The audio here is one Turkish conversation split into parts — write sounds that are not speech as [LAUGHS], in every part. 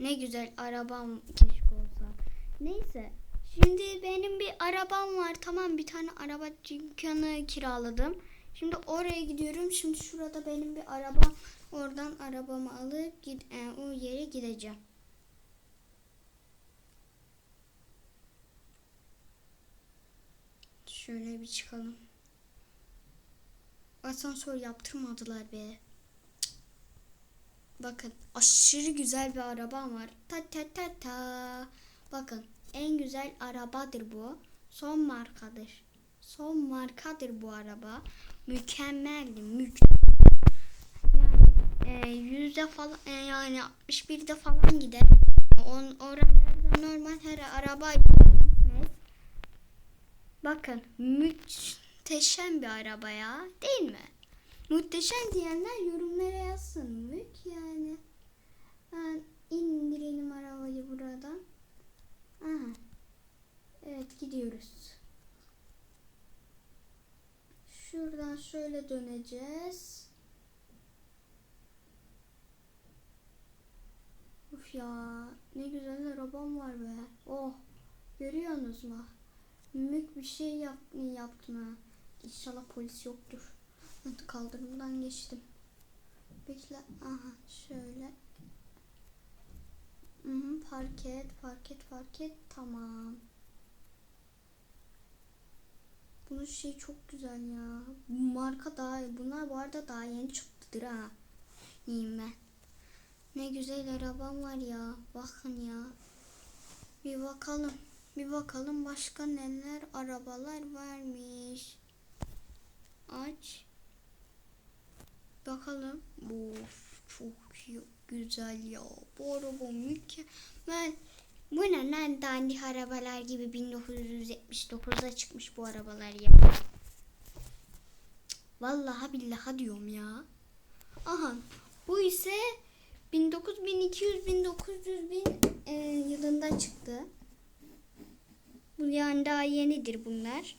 Ne güzel arabam keşke olsa. Neyse. Şimdi benim bir arabam var. Tamam bir tane araba dükkanı kiraladım. Şimdi oraya gidiyorum. Şimdi şurada benim bir arabam. Oradan arabamı alıp gid e, o yere gideceğim. Şöyle bir çıkalım. Asansör yaptırmadılar be. Bakın aşırı güzel bir arabam var. Ta ta ta ta. Bakın en güzel arabadır bu. Son markadır. Son markadır bu araba. Mükemmeldi. Mük yani e, yüzde falan e, yani 61'de falan gider. On, oralarda normal her araba gitmez. Bakın muhteşem bir araba ya değil mi? Muhteşem diyenler yorumlara yazsın. Mük yani. Ben indirelim arabayı buradan. Aha. Evet gidiyoruz. Şuradan şöyle döneceğiz. Uf ya ne güzel arabam var be. Oh görüyorsunuz mu? Mük bir şey yap yaptım ha. İnşallah polis yoktur. Hadi kaldırımdan geçtim. Bekle. Aha şöyle. Hı hı, park et, park et, park et. Tamam. Bunun şey çok güzel ya. Bu marka daha bunlar bu arada daha yeni çıktıdır ha. İyiyim ben. Ne güzel arabam var ya. Bakın ya. Bir bakalım. Bir bakalım başka neler arabalar varmış. Aç. Bakalım. Of çok güzel ya. Bu araba mükemmel. Bu ne lan dandik arabalar gibi 1979'da çıkmış bu arabalar ya. Vallahi billahi diyorum ya. Aha bu ise 1900 1200 1900 bin e, yılında çıktı. Bu yani daha yenidir bunlar.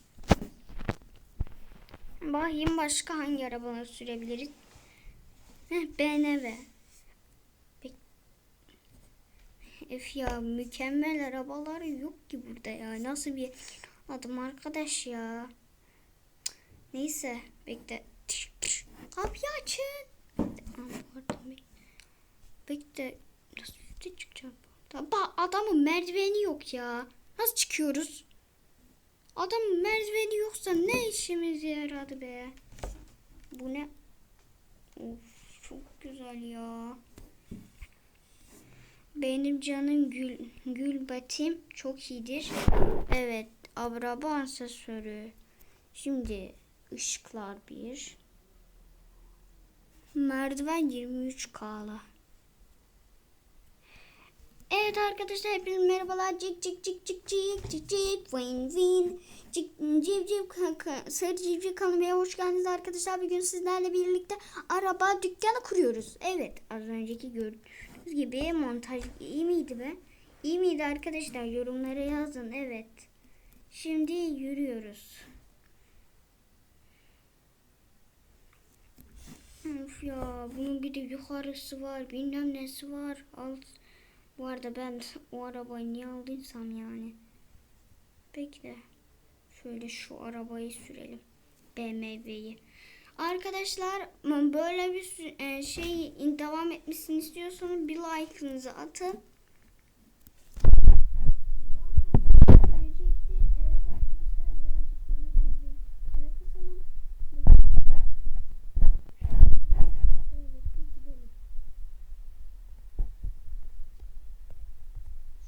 Bakayım başka hangi arabaları sürebiliriz? BMW. Peki. Ef ya mükemmel arabalar yok ki burada ya. Nasıl bir adım arkadaş ya. Neyse bekle. Kapıyı açın. Aman pardon, bek- Bekle. Nasıl üstte çıkacağım? Bak adamın merdiveni yok ya. Nasıl çıkıyoruz? Adamın merdiveni yoksa ne işimize yaradı be? Bu ne? Of çok güzel ya. Benim canım gül, gül batim çok iyidir. Evet araba ansesörü. Şimdi ışıklar bir. Merdiven 23 kala. Evet arkadaşlar hepiniz merhabalar. Cik cik cik cik cik cik cik vin vin cik civciv kaka sarı civciv kanalıma hoş geldiniz arkadaşlar. Bugün sizlerle birlikte araba dükkanı kuruyoruz. Evet az önceki gördüğünüz gibi montaj iyi miydi be? İyi miydi arkadaşlar? Yorumlara yazın. Evet. Şimdi yürüyoruz. Of ya bunun bir de yukarısı var bilmem nesi var alt bu arada ben o arabayı niye aldıysam yani. Bekle şöyle şu arabayı sürelim. BMW'yi arkadaşlar böyle bir e, şey devam etmesini istiyorsanız bir like'ınızı atın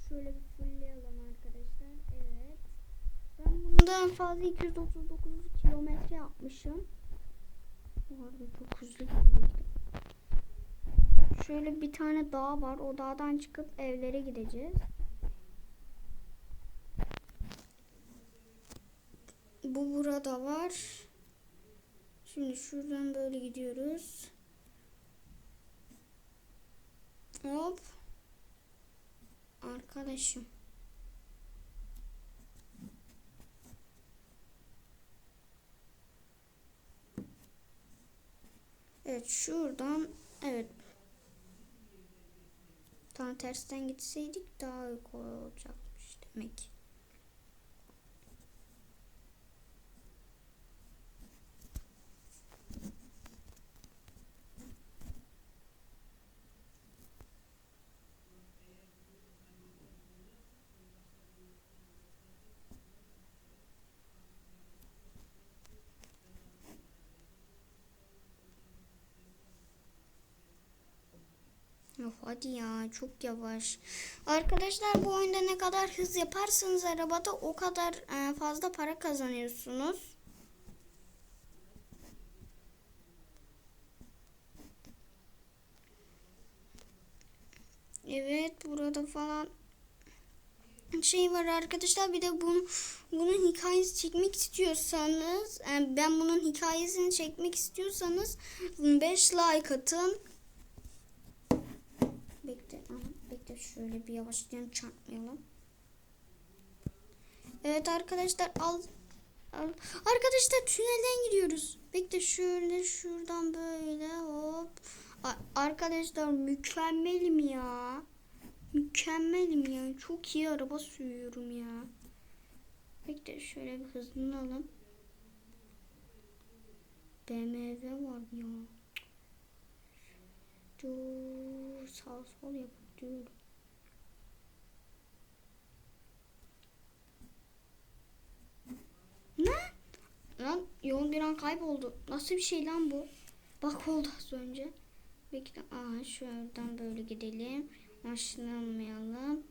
Şöyle bir fullleyelim arkadaşlar. Evet. Ben bunda en fazla 239 kilometre yapmışım. Bu arada çok hızlı. Şöyle bir tane dağ var. O dağdan çıkıp evlere gideceğiz. Bu burada var. Şimdi şuradan böyle gidiyoruz. Hop. Arkadaşım. Evet şuradan evet. Tam tersten gitseydik daha kolay olacakmış demek. Of hadi ya çok yavaş. Arkadaşlar bu oyunda ne kadar hız yaparsanız arabada o kadar e, fazla para kazanıyorsunuz. Evet burada falan şey var arkadaşlar bir de bunu bunun hikayesi çekmek istiyorsanız e, ben bunun hikayesini çekmek istiyorsanız 5 like atın. Bekle, aha, bekle şöyle bir yavaşlayalım çarpmayalım. Evet arkadaşlar al, al. Arkadaşlar tünelden gidiyoruz. Bekle şöyle şuradan böyle hop. Arkadaşlar mükemmelim ya. Mükemmelim ya. Çok iyi araba sürüyorum ya. Bekle şöyle bir hızlanalım. BMW var ya. Dur sağ sol yapıp. Ne? Lan yol bir an kayboldu. Nasıl bir şey lan bu? Bak oldu az önce. Bekle. Aa şuradan böyle gidelim. Başlamayalım.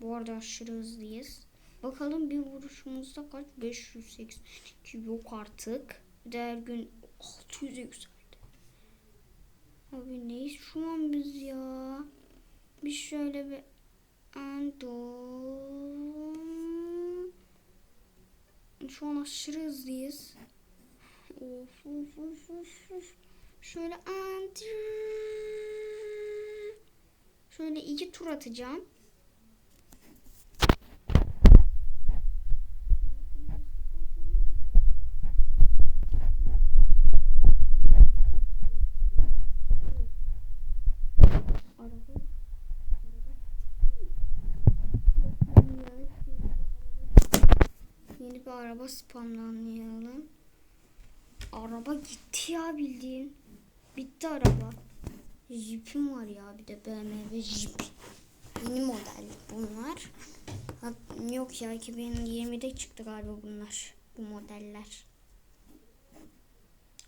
Bu arada aşırı hızlıyız. Bakalım bir vuruşumuzda kaç? 582 yok artık. Bir de her gün 600'e yükseldi. Abi neyiz şu an biz ya? Bir şöyle bir ando. Şu an aşırı hızlıyız. Of of of of. Şöyle ando. Şöyle iki tur atacağım. Araba. Yeni bir araba spamlanmayalım. Araba gitti ya bildiğin. Bitti araba. Jeep'im var ya bir de BMW Jeep. Yeni model bunlar. Yok ya 2020'de çıktı galiba bunlar. Bu modeller.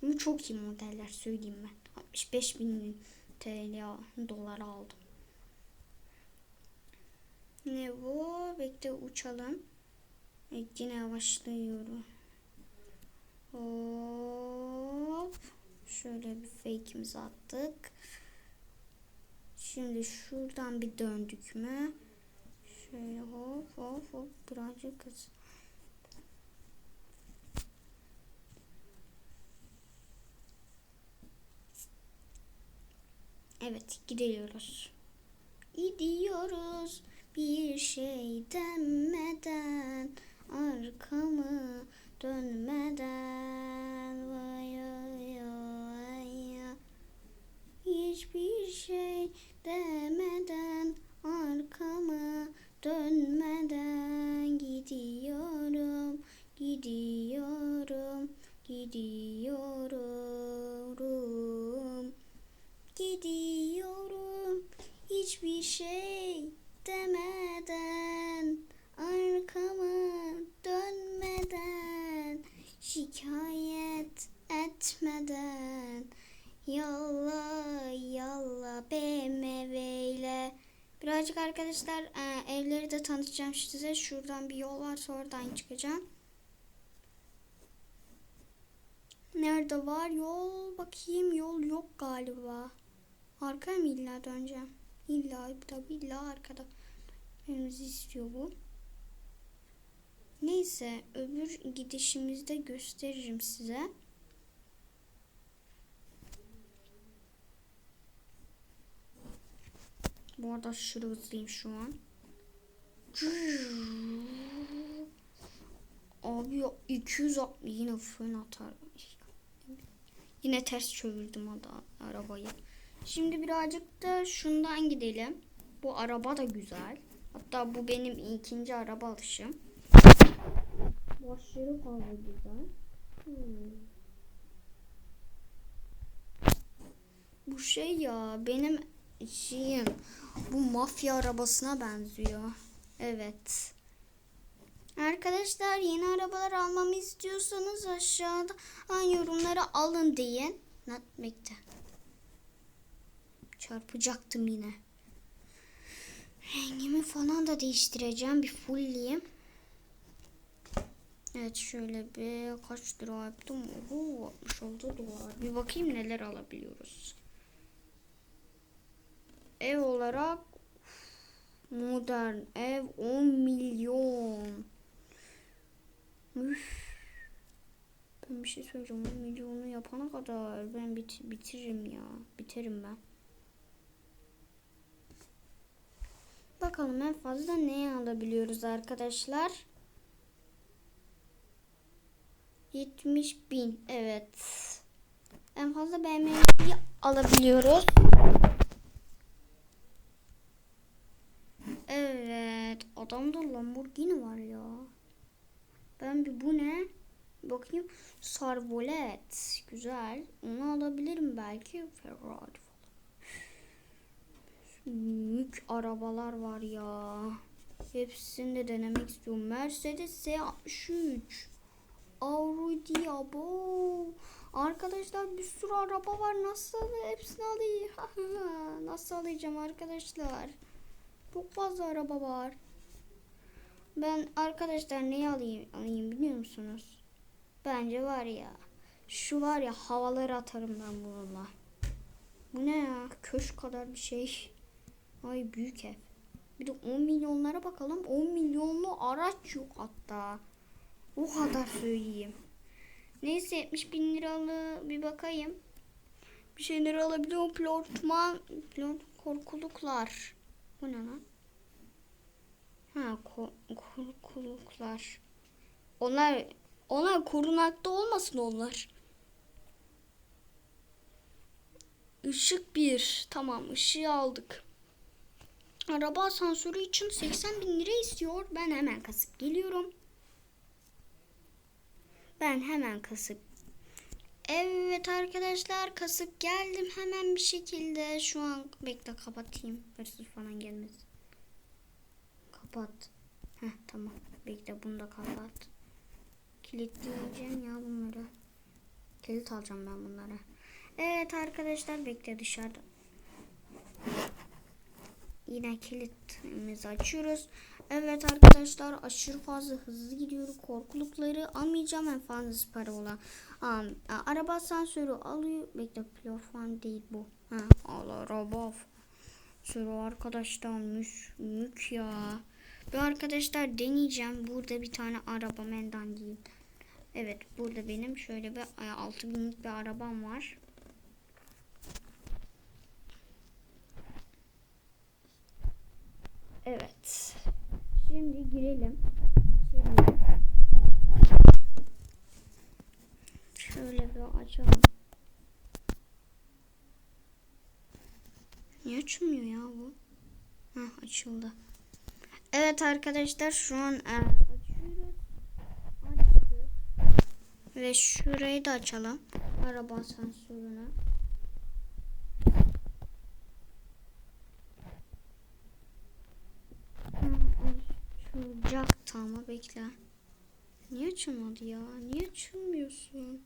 Ama çok iyi modeller söyleyeyim ben. 65 bin TL dolar aldım. Ne bu? Bekle uçalım. Yine yavaşlıyorum. Hop. Şöyle bir fake'imizi attık. Şimdi şuradan bir döndük mü? Şöyle hop hop hop birazcık hız. Evet gidiyoruz. Gidiyoruz bir şey demeden arkamı dönmeden vay birazcık arkadaşlar e, evleri de tanıtacağım size. Şuradan bir yol var oradan çıkacağım. Nerede var? Yol bakayım. Yol yok galiba. Arkaya mı illa döneceğim? İlla tabii illa arkada. Önümüzü istiyor bu. Neyse öbür gidişimizde gösteririm size. Bu arada aşırı hızlıyım şu an. Abi ya 200 yine fön atar. Yine ters çevirdim arabayı. Şimdi birazcık da şundan gidelim. Bu araba da güzel. Hatta bu benim ikinci araba alışım. Bu aşırı fazla güzel. Hmm. Bu şey ya benim şeyim bu mafya arabasına benziyor. Evet. Arkadaşlar yeni arabalar almamı istiyorsanız aşağıda yorumlara alın deyin. Not bekle. Çarpacaktım yine. Rengimi falan da değiştireceğim. Bir fullleyeyim. Evet şöyle bir kaç lira yaptım? Oho 66 dolar. Bir bakayım neler alabiliyoruz. Ev olarak modern ev 10 milyon. Üf. Ben bir şey söyleyeceğim. 10 milyonu yapana kadar ben bit bitiririm ya. Biterim ben. Bakalım en fazla ne alabiliyoruz arkadaşlar? 70 bin. Evet. En fazla BMW'yi alabiliyoruz. Evet. Adamda Lamborghini var ya. Ben bir bu ne? Bakayım. Sarvolet. Güzel. Onu alabilirim belki. Ferrari falan. Mük arabalar var ya. Hepsini de denemek istiyorum. Mercedes S63. Audi abo. Arkadaşlar bir sürü araba var. Nasıl hepsini alayım? [LAUGHS] Nasıl alacağım arkadaşlar? Çok fazla araba var. Ben arkadaşlar neyi alayım, alayım biliyor musunuz? Bence var ya. Şu var ya havaları atarım ben bununla. Bu ne ya? Köşk kadar bir şey. Ay büyük ev. Bir de 10 milyonlara bakalım. 10 milyonlu araç yok hatta. O kadar söyleyeyim. Neyse 70 bin liralı bir bakayım. Bir şeyler alabiliyor. Plotman, plot korkuluklar. Bu ne lan? Ha korkuluklar. Onlar onlar korunakta olmasın onlar. Işık bir. Tamam ışığı aldık. Araba asansörü için 80 bin lira istiyor. Ben hemen kasıp geliyorum. Ben hemen kasıp Evet arkadaşlar kasıp geldim hemen bir şekilde. Şu an bekle kapatayım. Hırsız falan gelmesin. Kapat. Heh tamam. Bekle bunu da kapat. Kilitleyeceğim ya bunları. Kilit alacağım ben bunlara. Evet arkadaşlar bekle dışarıda. Yine kilitimizi açıyoruz. Evet arkadaşlar aşırı fazla hızlı gidiyoruz. Korkulukları almayacağım en fazla para olan. Um, araba asansörü alıyor. Bekle plafon değil bu. Ha, al araba asansörü arkadaşlar mük, mük ya. Bir arkadaşlar deneyeceğim. Burada bir tane araba mendan değil. Evet burada benim şöyle bir 6000'lik bir arabam var. Evet. Şimdi girelim. Şimdi şöyle bir açalım. Niye açılmıyor ya bu? Heh, açıldı. Evet arkadaşlar şu an e. Ve şurayı da açalım. Araba asansörünü. Ama bekle. Niye açılmadı ya? Niye açılmıyorsun?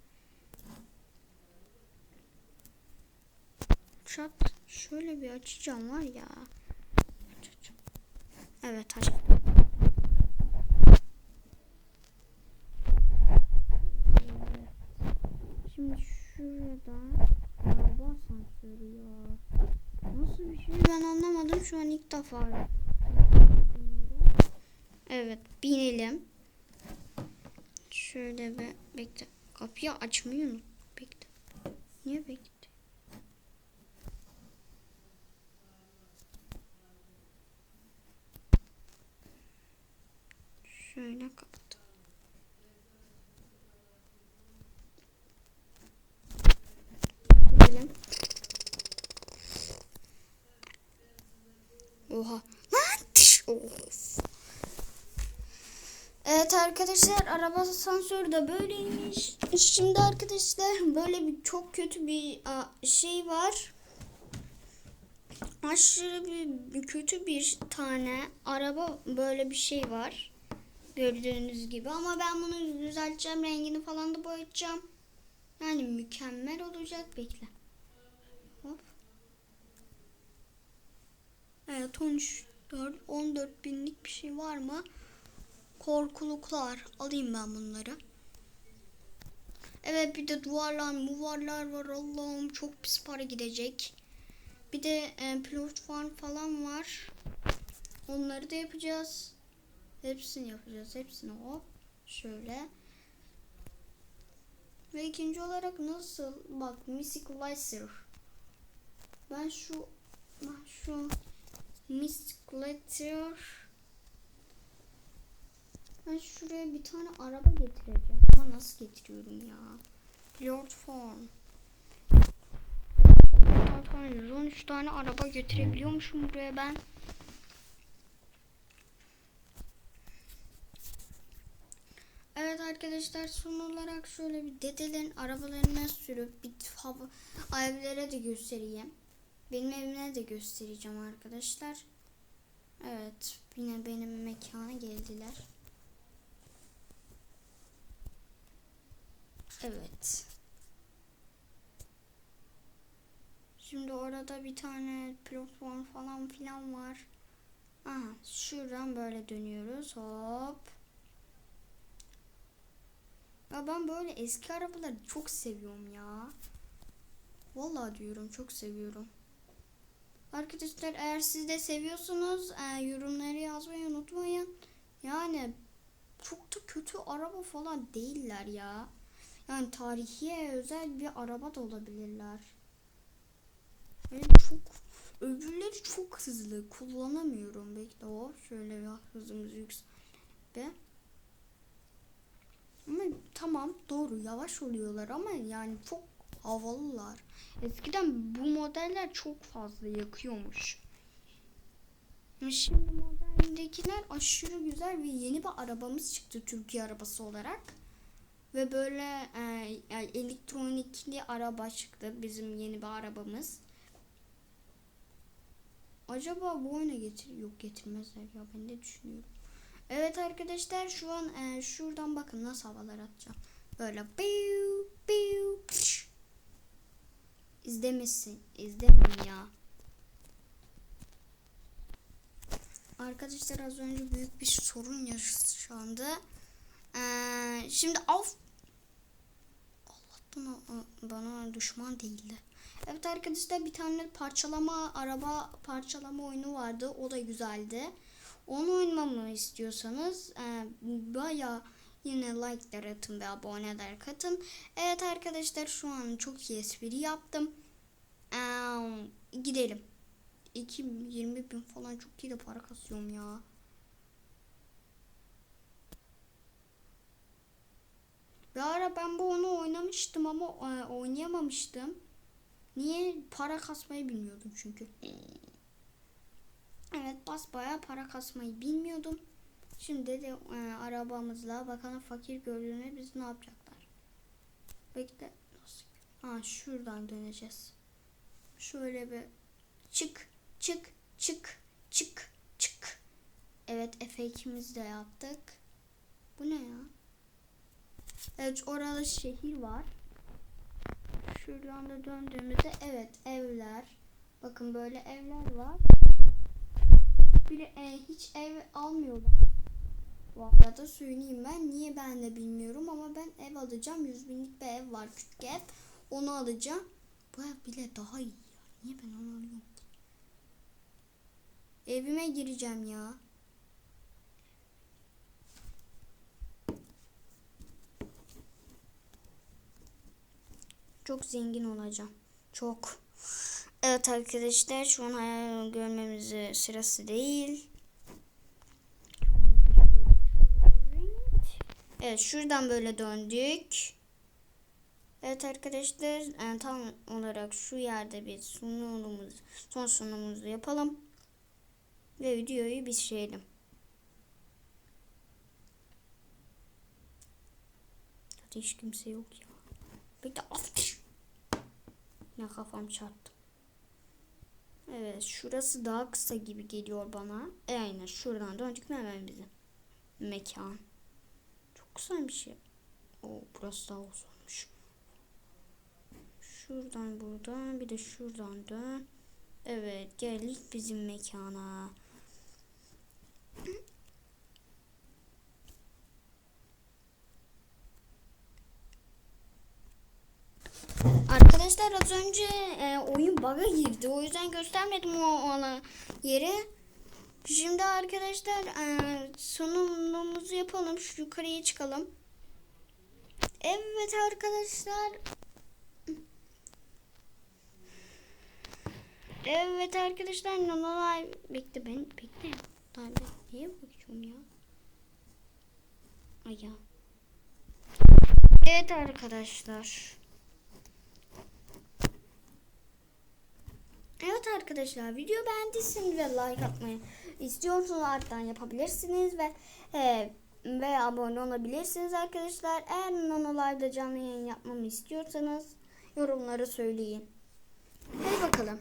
Çat. Şöyle bir açacağım var ya. Evet açtım. Şimdi şurada araba asansörü ya. Nasıl bir şey ben anlamadım. Şu an ilk defa. Evet binelim. Şöyle bir bekle. Kapıyı açmayı unut. Bekle. Niye bekle? Şöyle kapattım. Oha. Lan tış. Of. Evet arkadaşlar araba asansörü de böyleymiş. Şimdi arkadaşlar böyle bir çok kötü bir şey var. Aşırı bir, kötü bir tane araba böyle bir şey var. Gördüğünüz gibi ama ben bunu düzelteceğim rengini falan da boyayacağım. Yani mükemmel olacak bekle. Hop. Evet 13 4 14 binlik bir şey var mı? Korkuluklar. Alayım ben bunları. Evet bir de duvarlar muvarlar var Allah'ım çok pis para gidecek. Bir de e, platform falan var. Onları da yapacağız. Hepsini yapacağız. Hepsini hop. Şöyle. Ve ikinci olarak nasıl? Bak Mysticalizer. Ben şu ben şu Mysticalizer ben şuraya bir tane araba getireceğim. Ama nasıl getiriyorum ya? Platform. Platform 113 tane araba getirebiliyormuşum buraya ben. Evet arkadaşlar son olarak şöyle bir dedelerin arabalarına sürüp bir hava evlere de göstereyim. Benim evime de göstereceğim arkadaşlar. Evet yine benim mekana geldiler. Evet. Şimdi orada bir tane platform falan filan var. Aha şuradan böyle dönüyoruz. Hop. Ya ben böyle eski arabaları çok seviyorum ya. Vallahi diyorum çok seviyorum. Arkadaşlar eğer siz de seviyorsunuz e, yorumları yazmayı unutmayın. Yani çok da kötü araba falan değiller ya. Yani tarihiye özel bir araba da olabilirler. Yani çok öbürleri çok hızlı kullanamıyorum. Bekle o şöyle bir hızımızı yükseltelim. Ama tamam doğru yavaş oluyorlar ama yani çok havalılar. Eskiden bu modeller çok fazla yakıyormuş. Şimdi modeldekiler aşırı güzel ve yeni bir arabamız çıktı Türkiye arabası olarak. Ve böyle e, yani elektronikli araba çıktı bizim yeni bir arabamız. Acaba bu oyuna getir yok getirmezler ya ben de düşünüyorum. Evet arkadaşlar şu an e, şuradan bakın nasıl havalar atacağım. Böyle biu biu pş. İzlemesin. Ya. Arkadaşlar az önce büyük bir sorun yaşandı. Ee, şimdi af Allah'tan bana düşman değildi. Evet arkadaşlar bir tane parçalama araba parçalama oyunu vardı. O da güzeldi. Onu oynamamı istiyorsanız e, baya yine like'lar atın ve aboneler katın. Evet arkadaşlar şu an çok iyi espri yaptım. E, gidelim. 2 20 bin falan çok iyi de para kasıyorum ya. Bir ara ben bu onu oynamıştım ama e, oynayamamıştım. Niye? Para kasmayı bilmiyordum çünkü. Evet basbaya para kasmayı bilmiyordum. Şimdi de e, arabamızla bakalım fakir gördüğünde biz ne yapacaklar. Bekle. Nasıl? Ha şuradan döneceğiz. Şöyle bir çık çık çık çık çık. Evet F2'mizi de yaptık. Bu ne ya? Evet orada şehir var. Şuradan da döndüğümüzde evet evler. Bakın böyle evler var. Bir e, hiç ev almıyorlar. Bu arada söyleyeyim ben. Niye ben de bilmiyorum ama ben ev alacağım. 100 binlik bir ev var küçük ev. Onu alacağım. Bu ev bile daha iyi ya. Niye ben onu alıyorum? Evime gireceğim ya. Çok zengin olacağım. Çok. Evet arkadaşlar şu an hayal görmemizi sırası değil. Evet şuradan böyle döndük. Evet arkadaşlar yani tam olarak şu yerde bir sunumumuz son sunumumuzu yapalım. Ve videoyu bitirelim. Zaten hiç kimse yok ya. Bekle. Ne kafam çarptı. Evet şurası daha kısa gibi geliyor bana. E, aynen şuradan döndük mü hemen bizim mekan. Çok güzelmiş ya. O burası daha uzunmuş. Şuradan buradan bir de şuradan dön. Evet geldik bizim mekana. Arkadaşlar az önce e, oyun bug'a girdi. O yüzden göstermedim o ona yeri. Şimdi arkadaşlar e, sunumumuzu yapalım. Şu yukarıya çıkalım. Evet arkadaşlar. Evet arkadaşlar Nanolay bekle ben bekle. Daha niye bakıyorum ya? Ay ya. Evet arkadaşlar. Evet arkadaşlar video beğendiyseniz ve like atmayı istiyorsanız alttan yapabilirsiniz ve e, ve abone olabilirsiniz arkadaşlar. Eğer nanolarda canlı yayın yapmamı istiyorsanız yorumlara söyleyin. Hadi bakalım.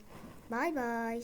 Bay bay.